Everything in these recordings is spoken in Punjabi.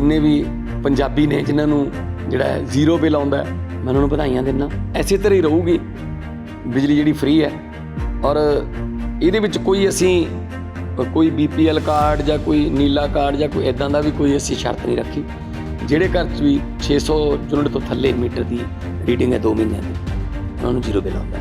ਜਿੰਨੇ ਵੀ ਪੰਜਾਬੀ ਨੇ, ਜਿਨ੍ਹਾਂ ਨੂੰ ਜਿਹੜਾ ਜ਼ੀਰੋ ਬਿੱਲ ਆਉਂਦਾ ਮੈਂ ਉਹਨਾਂ ਨੂੰ ਵਧਾਈਆਂ ਦਿੰਦਾ। ਐਸੇ ਤਰ੍ਹਾਂ ਹੀ ਰਹੂਗੀ। ਬਿਜਲੀ ਜਿਹੜੀ ਫ੍ਰੀ ਹੈ। ਔਰ ਇਹਦੇ ਵਿੱਚ ਕੋਈ ਅਸੀਂ ਕੋਈ ਬੀਪੀਐਲ ਕਾਰਡ ਜਾਂ ਕੋਈ ਨੀਲਾ ਕਾਰਡ ਜਾਂ ਕੋਈ ਇਦਾਂ ਦਾ ਵੀ ਕੋਈ ਅਸੀਂ ਸ਼ਰਤ ਨਹੀਂ ਰੱਖੀ। ਜਿਹੜੇ ਘਰ 'ਚ ਵੀ 600 ਯੂਨਿਟ ਤੋਂ ਥੱਲੇ ਮੀਟਰ ਦੀ ਰੀਡਿੰਗ ਹੈ 2 ਮਹੀਨਿਆਂ ਦੀ, ਉਹਨਾਂ ਨੂੰ ਜ਼ੀਰੋ ਬਿੱਲ ਆਉਂਦਾ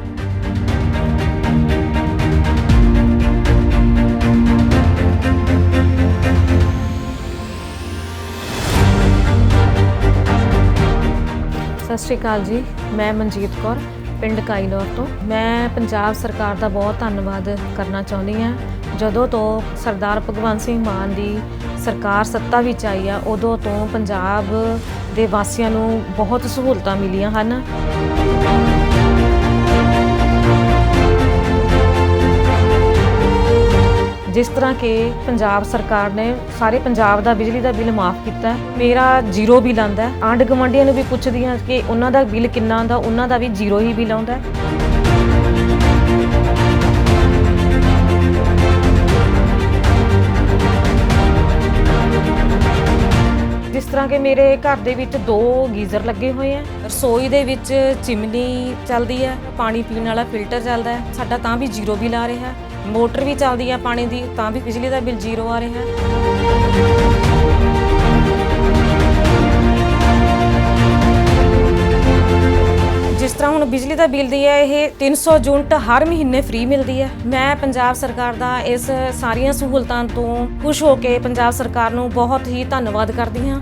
ਸਤਿ ਸ਼੍ਰੀ ਅਕਾਲ ਜੀ। ਮੈਂ ਮਨਜੀਤ ਕੌਰ, ਪਿੰਡ ਕਾਈਨੌਰ ਤੋਂ। ਮੈਂ ਪੰਜਾਬ ਸਰਕਾਰ ਦਾ ਬਹੁਤ ਧੰਨਵਾਦ ਕਰਨਾ ਚਾਹੁੰਦੀ ਹਾਂ। ਜਦੋਂ ਤੋਂ ਸਰਦਾਰ ਭਗਵੰਤ ਸਿੰਘ ਮਾਨ ਦੀ ਸਰਕਾਰ ਸੱਤਾ ਵਿੱਚ ਆਈ ਆ, ਉਦੋਂ ਤੋਂ ਪੰਜਾਬ ਦੇ ਵਾਸੀਆਂ ਨੂੰ ਬਹੁਤ ਸਹੂਲਤਾਂ ਮਿਲੀਆਂ ਹਨ। ਜਿਸ ਤਰ੍ਹਾਂ ਕਿ ਪੰਜਾਬ ਸਰਕਾਰ ਨੇ ਸਾਰੇ ਪੰਜਾਬ ਦਾ ਬਿਜਲੀ ਦਾ ਬਿੱਲ ਮਾਫ ਕੀਤਾ, ਮੇਰਾ ਜ਼ੀਰੋ ਬਿੱਲ ਆਂਦਾ ਹੈ। ਆਂਢ ਗੁਆਂਢੀਆਂ ਨੂੰ ਵੀ ਪੁੱਛਦੀ ਹਾਂ ਕਿ ਉਹਨਾਂ ਦਾ ਬਿੱਲ ਕਿੰਨਾ ਆਉਂਦਾ, ਉਹਨਾਂ ਦਾ ਵੀ ਜ਼ੀਰੋ ਹੀ ਬਿੱਲ ਆਉਂਦਾ ਜਿਸ ਤਰ੍ਹਾਂ ਕਿ ਮੇਰੇ ਘਰ ਦੇ ਵਿੱਚ ਦੋ ਗੀਜ਼ਰ ਲੱਗੇ ਹੋਏ ਆ ਰਸੋਈ ਦੇ ਵਿੱਚ ਚਿਮਨੀ ਚੱਲਦੀ ਹੈ, ਪਾਣੀ ਪੀਣ ਵਾਲਾ ਫਿਲਟਰ ਚੱਲਦਾ ਹੈ। ਸਾਡਾ ਤਾਂ ਵੀ ਜ਼ੀਰੋ ਬਿੱਲ ਆ ਰਿਹਾ ਮੋਟਰ ਵੀ ਚੱਲਦੀ ਹੈ ਪਾਣੀ ਦੀ, ਤਾਂ ਵੀ ਬਿਜਲੀ ਦਾ ਬਿੱਲ ਜ਼ੀਰੋ ਆ ਰਿਹਾ। ਜਿਸ ਤਰ੍ਹਾਂ ਹੁਣ ਬਿਜਲੀ ਦਾ ਬਿੱਲ ਦੀ ਹੈ, ਇਹ 300 ਯੂਨਿਟ ਹਰ ਮਹੀਨੇ ਫ੍ਰੀ ਮਿਲਦੀ ਹੈ। ਮੈਂ ਪੰਜਾਬ ਸਰਕਾਰ ਦਾ ਇਸ ਸਾਰੀਆਂ ਸਹੂਲਤਾਂ ਤੋਂ ਖੁਸ਼ ਹੋ ਕੇ ਪੰਜਾਬ ਸਰਕਾਰ ਨੂੰ ਬਹੁਤ ਹੀ ਧੰਨਵਾਦ ਕਰਦੀ ਹਾਂ।